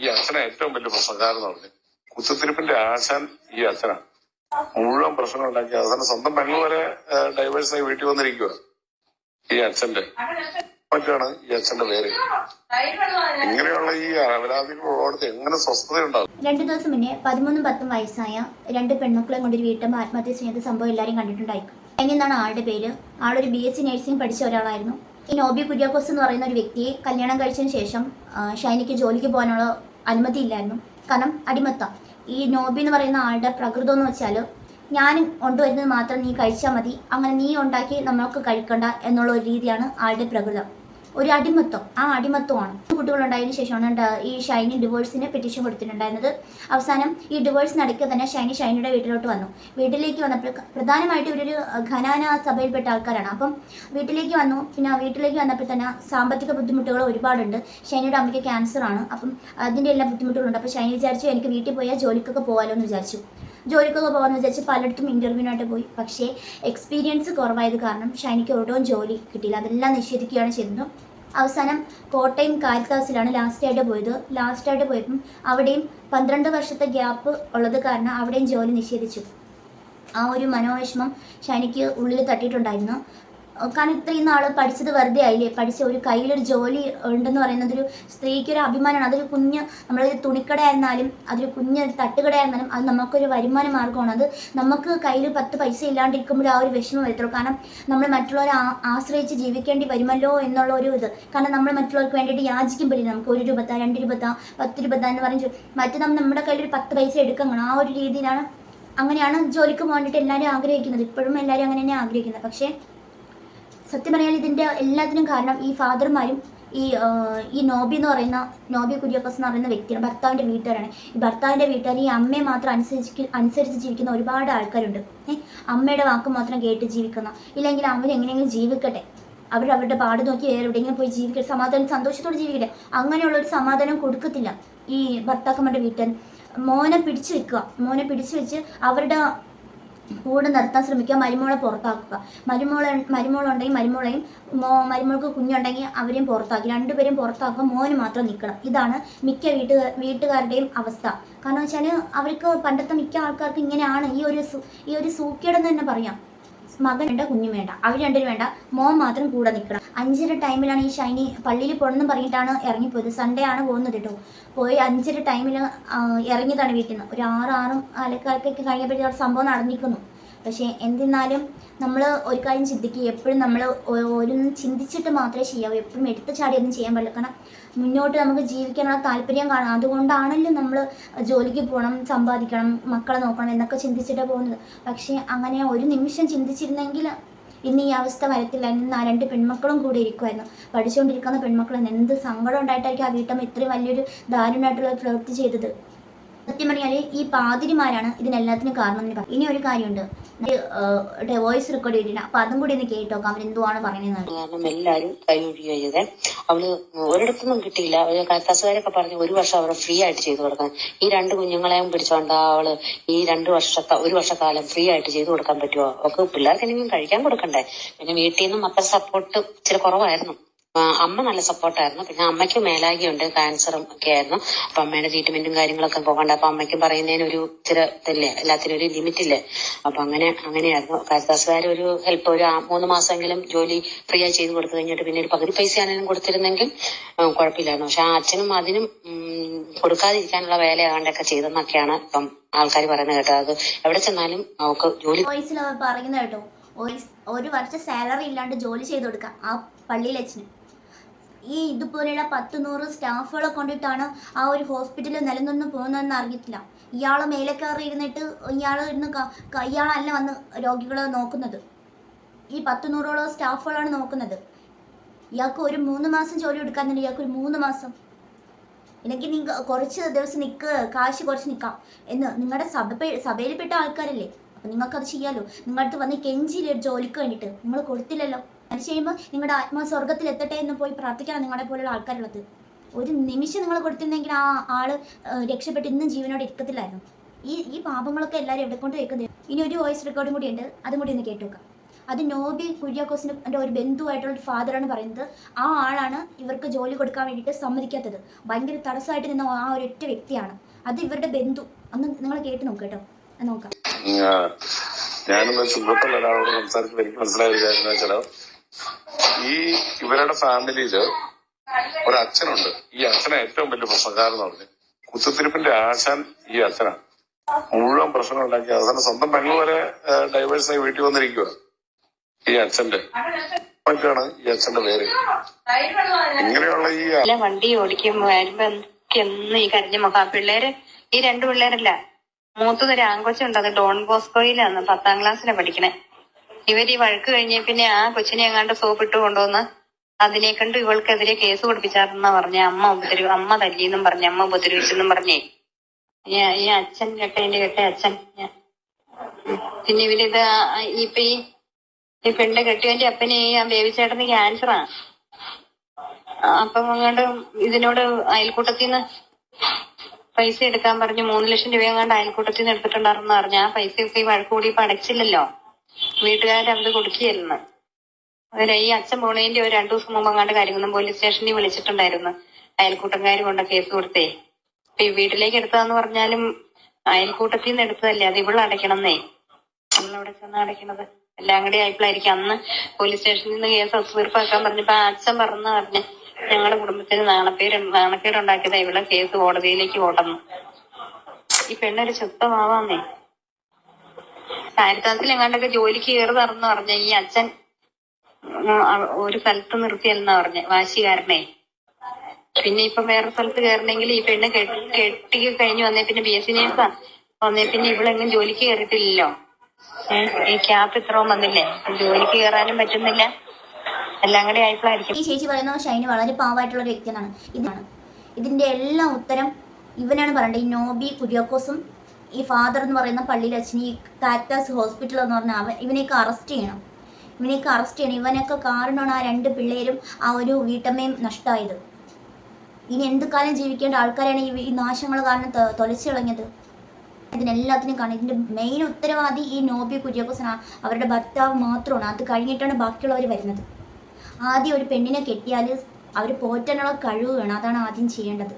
ഈ അച്ഛന ഏറ്റവും വലിയ പ്രശ്നക്കാരൻ പറഞ്ഞു. കുത്തിത്തിരിപ്പിന്റെ ആശാൻ ഈ അച്ഛനാണ് മുഴുവൻ പ്രശ്നങ്ങൾ ഉണ്ടാക്കി അവസാനം സ്വന്തം പെങ്ങൾ വരെ ഡൈവേഴ്സായി വീട്ടിൽ വന്നിരിക്കുക ഈ അച്ഛന്റെ. മറ്റാണ് ഈ അച്ഛന്റെ പേര്. ഇങ്ങനെയുള്ള ഈ അപരാധികളുള്ളടത്ത് എങ്ങനെ സ്വസ്ഥതയുണ്ടാകും രണ്ടു ദിവസം മുന്നേ പതിമൂന്നും പത്തും വയസ്സായ രണ്ട് പെൺമക്കളെ കൊണ്ടൊരു വീട്ടമ്മ ആത്മഹത്യ ചെയ്യുന്ന സംഭവം എല്ലാവരും കണ്ടിട്ടുണ്ടായിരിക്കും. എങ്ങനെയാണ് ആളുടെ പേര് ആളൊരു ബി എസ് സി നഴ്സിംഗ് പഠിച്ച ഒരാളായിരുന്നു. ഈ നോബി കുര്യാക്കോസ് എന്ന് പറയുന്ന ഒരു വ്യക്തിയെ കല്യാണം കഴിച്ചതിന് ശേഷം ഷൈനിക്ക് ജോലിക്ക് പോകാനുള്ള അനുമതി ഇല്ലായിരുന്നു. കാരണം അടിമത്ത. ഈ നോബി എന്ന് പറയുന്ന ആളുടെ പ്രകൃതം എന്ന് വെച്ചാൽ ഞാൻ കൊണ്ടുവരുന്നത് മാത്രം നീ കഴിച്ചാൽ മതി അങ്ങനെ നീ ഉണ്ടാക്കി നമ്മൾക്ക് കഴിക്കണ്ട എന്നുള്ള ഒരു രീതിയാണ് ആളുടെ പ്രകൃതം. ഒരു അടിമത്വം ആ അടിമത്വമാണ് കുട്ടികളുണ്ടായതിനു ശേഷമാണ് ഈ ഷൈനി ഡിവോഴ്സിന് പെറ്റീഷൻ കൊടുത്തിട്ടുണ്ടായിരുന്നത്. അവസാനം ഈ ഡിവോഴ്സ് നടക്കുക തന്നെ ഷൈനി ഷൈനിയുടെ വീട്ടിലോട്ട് വന്നു. വീട്ടിലേക്ക് വന്നപ്പോൾ പ്രധാനമായിട്ട് ഇവരൊരു ഖനാന സഭയിൽപ്പെട്ട ആൾക്കാരാണ്. അപ്പം വീട്ടിലേക്ക് വന്നു. പിന്നെ വീട്ടിലേക്ക് വന്നപ്പോൾ തന്നെ സാമ്പത്തിക ബുദ്ധിമുട്ടുകൾ ഒരുപാടുണ്ട്. ഷൈനിയുടെ അമ്മയ്ക്ക് ക്യാൻസറാണ് അപ്പം അതിന്റെ എല്ലാ ബുദ്ധിമുട്ടുകളുണ്ട്. അപ്പോൾ ഷൈനി വിചാരിച്ചു എനിക്ക് വീട്ടിൽ പോയാൽ ജോലിക്കൊക്കെ പോകാമല്ലോ എന്ന് വിചാരിച്ചു. ജോലിക്കൊക്കെ പോകാമെന്ന് വിചാരിച്ച് പലയിടത്തും ഇന്റർവ്യൂവിനായിട്ട് പോയി. പക്ഷേ എക്സ്പീരിയൻസ് കുറവായത് കാരണം ഷൈനിക്ക് ഒട്ടും ജോലി കിട്ടിയില്ല. അതെല്ലാം നിഷേധിക്കുകയാണ് ചെയ്തത്. അവസാനം കോട്ടയം കാരിത്താസിലാണ് ലാസ്റ്റായിട്ട് പോയത്. ലാസ്റ്റായിട്ട് പോയപ്പം അവിടെയും പന്ത്രണ്ട് വർഷത്തെ ഗ്യാപ്പ് ഉള്ളത് കാരണം അവിടെയും ജോലി നിഷേധിച്ചു. ആ ഒരു മനോവിഷമം ഷൈനിക്ക് ഉള്ളിൽ തട്ടിയിട്ടുണ്ടായിരുന്നു. കാരണം ഇത്രയും നാൾ പഠിച്ചത് വെറുതെ ആയില്ലേ? പഠിച്ച ഒരു കയ്യിലൊരു ജോലി ഉണ്ടെന്ന് പറയുന്നത് ഒരു സ്ത്രീക്ക് ഒരു അഭിമാനമാണ്. അതൊരു കുഞ്ഞ് നമ്മളൊരു തുണിക്കടയായിരുന്നാലും അതൊരു കുഞ്ഞ് തട്ടുകടയായിരുന്നാലും അത് നമുക്കൊരു വരുമാന മാർഗമാണ്. അത് നമുക്ക് കയ്യിൽ പത്ത് പൈസ ഇല്ലാണ്ടിരിക്കുമ്പോൾ ആ ഒരു വിഷമം വരത്തുള്ളൂ. കാരണം നമ്മൾ മറ്റുള്ളവരെ ആശ്രയിച്ച് ജീവിക്കേണ്ടി വരുമല്ലോ എന്നുള്ള ഒരു ഇത്. കാരണം നമ്മൾ മറ്റുള്ളവർക്ക് വേണ്ടിയിട്ട് യാചിക്കുമ്പോഴേ നമുക്ക് ഒരു രൂപത്താ രണ്ട് രൂപത്താ പത്ത് രൂപത്താ എന്ന് പറഞ്ഞ് മറ്റു നമ്മൾ നമ്മുടെ കയ്യിൽ ഒരു പത്ത് പൈസ എടുക്കണം ആ ഒരു രീതിയിലാണ് അങ്ങനെയാണ് ജോലിക്ക് പോകാനായിട്ട് എല്ലാവരും ആഗ്രഹിക്കുന്നത്. ഇപ്പോഴും എല്ലാവരും അങ്ങനെ തന്നെ ആഗ്രഹിക്കുന്നത്. പക്ഷേ സത്യം പറഞ്ഞാൽ ഇതിന്റെ എല്ലാത്തിനും കാരണം ഈ ഫാദർമാരും ഈ ഈ നോബി എന്ന് പറയുന്ന നോബി കുര്യാക്കോസ് എന്ന് പറയുന്ന വ്യക്തിയാണ് ഭർത്താവിന്റെ വീട്ടുകാരാണ്. ഈ ഭർത്താവിന്റെ വീട്ടുകാർ ഈ അമ്മയെ മാത്രം അനുസരിച്ച് അനുസരിച്ച് ജീവിക്കുന്ന ഒരുപാട് ആൾക്കാരുണ്ട്. അമ്മയുടെ വാക്ക് മാത്രം കേട്ട് ജീവിക്കുന്ന ഇല്ലെങ്കിൽ അവരെങ്ങനെയെങ്കിലും ജീവിക്കട്ടെ. അവർ അവരുടെ പാട് നോക്കി വേറെ എവിടെയെങ്കിലും പോയി ജീവിക്കട്ടെ. സമാധാനം സന്തോഷത്തോടെ ജീവിക്കട്ടെ. അങ്ങനെയുള്ള ഒരു സമാധാനം കൊടുക്കത്തില്ല ഈ ഭർത്താക്കന്മാരുടെ വീട്ടുകാർ. മോനെ പിടിച്ചു വെക്കുക. മോനെ പിടിച്ചു വെച്ച് അവരുടെ കൂടെ നിർത്താൻ ശ്രമിക്കുക മരുമോളെ പുറത്താക്കുക. മരുമോളെ മരുമോളുണ്ടെങ്കിൽ മരുമോളെയും മോ മരുമോൾക്ക് കുഞ്ഞുണ്ടെങ്കിൽ അവരെയും പുറത്താക്കി. രണ്ടുപേരെയും പുറത്താക്കുക മോന് മാത്രം നിൽക്കണം. ഇതാണ് മിക്ക വീട്ടു വീട്ടുകാരുടെയും അവസ്ഥ. കാരണം വെച്ചാൽ അവർക്ക് പണ്ടത്തെ മിക്ക ആൾക്കാർക്ക് ഇങ്ങനെയാണ്. ഈ ഒരു ഈ ഒരു സൂക്കേടെന്ന് തന്നെ പറയാം. മകൻ വേണ്ട കുഞ്ഞു വേണ്ട. അവർ രണ്ടുപേരും വേണ്ട. മോൻ മാത്രം കൂടെ നിൽക്കണം. അഞ്ചര ടൈമിലാണ് ഈ ഷൈനി പള്ളിയിൽ പോകണമെന്ന് പറഞ്ഞിട്ടാണ് ഇറങ്ങിപ്പോയത്. സൺഡേ ആണ് പോകുന്നത് കേട്ടോ പോയി അഞ്ചര ടൈമിൽ ഇറങ്ങിയതാണ് വീട്ടിൽ നിന്ന്. ഒരു ആറ് ആറും കഴിഞ്ഞപ്പോഴത്തെ കഴിഞ്ഞപ്പോഴത്തേക്കും സംഭവം നടന്നിരിക്കുന്നു. പക്ഷേ എന്തിരുന്നാലും നമ്മൾ ഒരു കാര്യം ചിന്തിക്കുക. എപ്പോഴും നമ്മൾ ഒരു ചിന്തിച്ചിട്ട് മാത്രമേ ചെയ്യാവൂ. എപ്പോഴും എടുത്ത് ചാടിയൊന്നും ചെയ്യാൻ പാടില്ല. കാരണം മുന്നോട്ട് നമുക്ക് ജീവിക്കാനുള്ള താല്പര്യം കാണാം. അതുകൊണ്ടാണല്ലോ നമ്മൾ ജോലിക്ക് പോകണം സമ്പാദിക്കണം മക്കളെ നോക്കണം എന്നൊക്കെ ചിന്തിച്ചിട്ടേ പോകുന്നത്. പക്ഷേ അങ്ങനെ ഒരു നിമിഷം ചിന്തിച്ചിരുന്നെങ്കിൽ ഇന്ന് ഈ അവസ്ഥ വരത്തില്ല. ഇന്ന് ആ രണ്ട് പെൺമക്കളും കൂടെ ഇരിക്കുമായിരുന്നു പഠിച്ചുകൊണ്ടിരിക്കുന്ന പെൺമക്കൾ എന്ത് സങ്കടം ഉണ്ടായിട്ടായിരിക്കും ആ വീട്ടമ്മ ഇത്രയും വലിയൊരു ദാരുണമായിട്ടുള്ള പ്രവൃത്തി ചെയ്തത്? സത്യം പറഞ്ഞാൽ ഈ പാതിരിമാരാണ് ഇതിനെല്ലാത്തിനും കാരണം ഇനി ഒരു കാര്യമുണ്ട്. വോയിസ് റെക്കോർഡ് ചെയ്തിട്ടുണ്ട് അപ്പൊ അതും കൂടി ഒന്ന് കേട്ടോക്കാം. അവരെന്തുവാണ് പറയുന്നത് കാരണം എല്ലാരും കൈയൊഴിയുക ചെയ്തേ അവൾ ഒരിടത്തൊന്നും കിട്ടിയില്ല. അവർ കത്താസുകാരൊക്കെ പറഞ്ഞു ഒരു വർഷം അവരെ ഫ്രീ ആയിട്ട് ചെയ്തു കൊടുക്കാൻ. ഈ രണ്ട് കുഞ്ഞുങ്ങളെയും പിടിച്ചോണ്ട അവൾ ഈ രണ്ട് വർഷത്തെ ഒരു വർഷക്കാലം ഫ്രീ ആയിട്ട് ചെയ്തു കൊടുക്കാൻ പറ്റുമോ ഒക്കെ പിള്ളേർക്ക് എന്തെങ്കിലും കഴിക്കാൻ കൊടുക്കണ്ടേ? പിന്നെ വീട്ടിൽ നിന്നും മക്കൾ സപ്പോർട്ട് ഇച്ചിരി കുറവായിരുന്നു. അമ്മ നല്ല സപ്പോർട്ടായിരുന്നു. പിന്നെ അമ്മയ്ക്ക് മേലാകിയുണ്ട് ക്യാൻസറും ഒക്കെ ആയിരുന്നു അപ്പൊ അമ്മയുടെ ട്രീറ്റ്മെന്റും കാര്യങ്ങളൊക്കെ പോകണ്ട. അപ്പൊ അമ്മയ്ക്ക് പറയുന്നതിന് ഒരു ഇച്ചിരി ഇതല്ലേ എല്ലാത്തിനും ഒരു ലിമിറ്റ് ഇല്ലേ അപ്പൊ അങ്ങനെ അങ്ങനെയായിരുന്നു. കാരിദാസുകാർ ഒരു ഹെൽപ്പ് ഒരു മൂന്ന് മാസമെങ്കിലും ജോലി ഫ്രീ ആയി ചെയ്ത് കൊടുത്തു കഴിഞ്ഞിട്ട് പിന്നെ ഒരു പകുതി പൈസ ആണെങ്കിലും കൊടുത്തിരുന്നെങ്കിൽ കുഴപ്പമില്ലായിരുന്നു. പക്ഷെ ആ അച്ഛനും അതിനും കൊടുക്കാതിരിക്കാനുള്ള വേലയാണ്ടൊക്കെ ചെയ്തെന്നൊക്കെയാണ് ഇപ്പം ആൾക്കാർ പറയുന്നത് കേട്ടോ. അത് എവിടെ ചെന്നാലും അവർക്ക് ജോലി പറയുന്ന കേട്ടോ. ഒരു വർഷം സാലറി ഇല്ലാണ്ട് ജോലി ചെയ്ത് കൊടുക്കാം. ആ പള്ളിയിൽ അച്ഛന്. ഈ ഇതുപോലെയുള്ള പത്ത് നൂറ് സ്റ്റാഫുകളെ കൊണ്ടിട്ടാണ് ആ ഒരു ഹോസ്പിറ്റലിൽ നിലനിന്ന് പോകുന്നതെന്ന് അറിയത്തില്ല. ഇയാൾ മേലെ കയറി ഇരുന്നിട്ട് ഇയാൾ ഇരുന്ന് ഇയാളല്ല വന്ന് രോഗികളെ നോക്കുന്നത്. ഈ പത്ത് നൂറോളം സ്റ്റാഫുകളാണ് നോക്കുന്നത്. ഇയാൾക്ക് ഒരു മൂന്ന് മാസം ജോലി എടുക്കാന്നുണ്ട് ഇയാൾക്ക് ഒരു മൂന്ന് മാസം. ഇല്ലെങ്കിൽ നിങ്ങൾ കുറച്ച് ദിവസം നിൽക്ക് കാശ് കുറച്ച് നിൽക്കാം എന്ന് നിങ്ങളുടെ സഭ സഭയിൽപ്പെട്ട ആൾക്കാരല്ലേ? അപ്പം നിങ്ങൾക്കത് ചെയ്യാമല്ലോ നിങ്ങളുടെ അടുത്ത് വന്ന് കെഞ്ചിയില്ല ജോലിക്ക് വേണ്ടിയിട്ട്. നിങ്ങൾ കൊടുത്തില്ലല്ലോ. അത് ചെയ്യുമ്പോൾ നിങ്ങളുടെ ആത്മാ സ്വർഗത്തിൽ എത്തട്ടെ എന്ന് പോയി പ്രാർത്ഥിക്കണം നിങ്ങളെ പോലുള്ള ആൾക്കാരുള്ളത്. ഒരു നിമിഷം നിങ്ങൾ കൊടുത്തിരുന്നെങ്കിൽ ആ ആൾ രക്ഷപ്പെട്ട് ഇന്നും ജീവനോടെ ഇരിക്കത്തില്ലായിരുന്നു. ഈ ഈ പാപങ്ങളൊക്കെ എല്ലാവരും എവിടെ കൊണ്ട് വെക്കുന്നത്? ഇനി ഒരു വോയിസ് റെക്കോർഡും കൂടി ഉണ്ട്. അതും കൂടി ഒന്ന് കേട്ട് നോക്കാം അത് നോബി കുര്യാക്കോസിന്റെ ഒരു ബന്ധുവായിട്ടുള്ള ഫാദറാണ് പറയുന്നത്. ആ ആളാണ് ഇവർക്ക് ജോലി കൊടുക്കാൻ വേണ്ടിയിട്ട് സമ്മതിക്കാത്തത്. ഭയങ്കര തടസ്സമായിട്ട് നിന്ന ആ ഒരൊറ്റ വ്യക്തിയാണ്. അത് ഇവരുടെ ബന്ധു. അന്ന് നിങ്ങൾ കേട്ട് നോക്ക് കേട്ടോ. നോക്കാം. ഞാനൊന്ന് സുഹൃത്തുള്ള ഒരാളോട് സംസാരിച്ചപ്പോൾ എനിക്ക് മനസ്സിലായ ഒരു ഈ ഇവരുടെ ഫാമിലിയിൽ ഒരു അച്ഛനുണ്ട് ഈ അച്ഛനെ ഏറ്റവും വലിയ പ്രശ്നക്കാരൻ എന്ന് പറഞ്ഞു കുത്തിത്തിരിപ്പിന്റെ ആശാൻ ഈ അച്ഛനാണ്. മുഴുവൻ പ്രശ്നം ഉണ്ടാക്കി അവസാനം സ്വന്തം പെങ്ങൾ വരെ ഡൈവേഴ്സായി വീട്ടിൽ വന്നിരിക്കുക ഈ അച്ഛന്റെ. മറ്റാണ് ഈ അച്ഛന്റെ പേര്. ഇങ്ങനെയുള്ള ഈ വണ്ടി ഓടിക്കും എന്ന് ഈ കരഞ്ഞ മുഖം. പിള്ളേര് ഈ രണ്ടു പിള്ളേരല്ല. മൂത്തതൊരു ആങ്കോച്ചുണ്ട് അത് ഡോൺ ബോസ്കോയിലാണ്. പത്താം ക്ലാസ്സിലാണ് പഠിക്കണേ. ഇവർ ഈ വഴക്ക് കഴിഞ്ഞ പിന്നെ ആ കൊച്ചിനെ എങ്ങാണ്ട് സോപ്പിട്ട് കൊണ്ടുവന്ന് അതിനെ കണ്ട് ഇവൾക്കെതിരെ കേസ് കൊടുപ്പിച്ചാർന്നാ പറഞ്ഞ. അമ്മ ഉപദ്രവി അമ്മ തല്ലിയെന്നും പറഞ്ഞ. അമ്മ ഉപദ്രവിച്ചെന്നും പറഞ്ഞേ. ഈ അച്ഛൻ കെട്ട അച്ഛൻ. പിന്നെ ഇവരിത് ഇപ്പൊ ഈ ഈ പെണ്ണ് കെട്ടിയവന്റെ അപ്പനെ ആ ബേബിച്ചേട്ടന് ക്യാൻസറാ. അപ്പം അങ്ങോട്ട് ഇതിനോട് അയൽക്കൂട്ടത്തിൽ നിന്ന് പൈസ എടുക്കാൻ പറഞ്ഞു മൂന്ന് ലക്ഷം രൂപ എങ്ങാണ്ട് അയൽക്കൂട്ടത്തിൽ നിന്ന് എടുത്തിട്ടുണ്ടായിരുന്നു പറഞ്ഞു. ആ പൈസയൊക്കെ ഈ വഴക്കൂടി ഇപ്പൊ അടച്ചില്ലല്ലോ. വീട്ടുകാരത് കൊടുക്കുകയായിരുന്നു. അതിൽ ഈ അച്ഛൻ പോണേന്റെ ഒരു രണ്ടു ദിവസം മുമ്പ് അങ്ങാണ്ട് കാര്യങ്ങളും പോലീസ് സ്റ്റേഷനിൽ വിളിച്ചിട്ടുണ്ടായിരുന്നു. അയൽക്കൂട്ടംകാർ കൊണ്ട കേസ് കൊടുത്തേ. അപ്പൊ ഈ വീട്ടിലേക്ക് എടുത്തതെന്ന് പറഞ്ഞാലും അയൽക്കൂട്ടത്തിൽ നിന്ന് എടുത്തതല്ലേ? അത് ഇവിടെ അടയ്ക്കണമെന്നേ. നമ്മളവിടെ ചെന്ന് അടയ്ക്കണത്. എല്ലാം കൂടി ആയപ്പോഴായിരിക്കും അന്ന് പോലീസ് സ്റ്റേഷനിൽ നിന്ന് കേസ് തീർപ്പാക്കാൻ പറഞ്ഞപ്പോ ആ അച്ഛൻ പറഞ്ഞു പറഞ്ഞ് ഞങ്ങളുടെ കുടുംബത്തിന് നാണപ്പേര് നാണക്കേടുണ്ടാക്കിയതാ ഇവിടെ കേസ് കോടതിയിലേക്ക് ഓടുന്നു ഈ പെണ്ണൊരു ശുദ്ധമാവാന്നേ. കാരിത്താസിൽ എങ്ങാണ്ടൊക്കെ ജോലിക്ക് കയറി തറന്ന് പറഞ്ഞ ഈ അച്ഛൻ ഒരു സ്ഥലത്ത് നിർത്തിയല്ലെന്നാ പറഞ്ഞ വാശികാരനെ പിന്നെ ഇപ്പൊ വേറെ സ്ഥലത്ത് കയറണമെങ്കിൽ ഈ പെണ്ണ് കെട്ടി കഴിഞ്ഞ് വന്നേ പിന്നെ ബി എസ് സി നേഴ്സാ. വന്നേ പിന്നെ ഇവളെങ്ങും ജോലിക്ക് കയറിയിട്ടില്ലല്ലോ. ഈ ക്യാപ്പ് ഇത്രയും വന്നില്ലേ? ജോലിക്ക് കയറാനും പറ്റുന്നില്ല. എല്ലാം കൂടെ ആയപ്പോഴായിരിക്കും ഈ ചേച്ചി പറയുന്ന ഷൈന് വളരെ പാവായിട്ടുള്ള ഒരു വ്യക്തിയാണ്. ഇതാണ് ഇതിന്റെ എല്ലാ ഉത്തരം ഇവനാണ് പറയേണ്ടത് ഈ നോബി കുര്യാക്കോസും ഈ ഫാദർ എന്ന് പറയുന്ന പള്ളിയിൽ അച്ഛൻ ഈ കാറ്റാസ് ഹോസ്പിറ്റൽ എന്ന് പറഞ്ഞാൽ അവൻ ഇവനെയൊക്കെ അറസ്റ്റ് ചെയ്യണം. ഇവനെയൊക്കെ അറസ്റ്റ് ചെയ്യണം. ഇവനൊക്കെ കാരണമാണ് ആ രണ്ട് പിള്ളേരും ആ ഒരു വീട്ടമ്മയും നഷ്ടമായത്. ഇനി എന്ത് കാലം ജീവിക്കേണ്ട ആൾക്കാരാണ് ഈ നാശങ്ങൾ കാരണം തൊലച്ചു ഇതിനെല്ലാത്തിനും കാണും ഇതിന്റെ മെയിൻ ഉത്തരവാദി ഈ നോബി കുര്യാക്കോസന അവരുടെ ഭർത്താവ് മാത്രമാണ്. അത് കഴിഞ്ഞിട്ടാണ് ബാക്കിയുള്ളവർ വരുന്നത്. ആദ്യം ഒരു പെണ്ണിനെ കെട്ടിയാൽ അവർ പോറ്റാനുള്ള കഴിവ് വേണം. അതാണ് ആദ്യം ചെയ്യേണ്ടത്.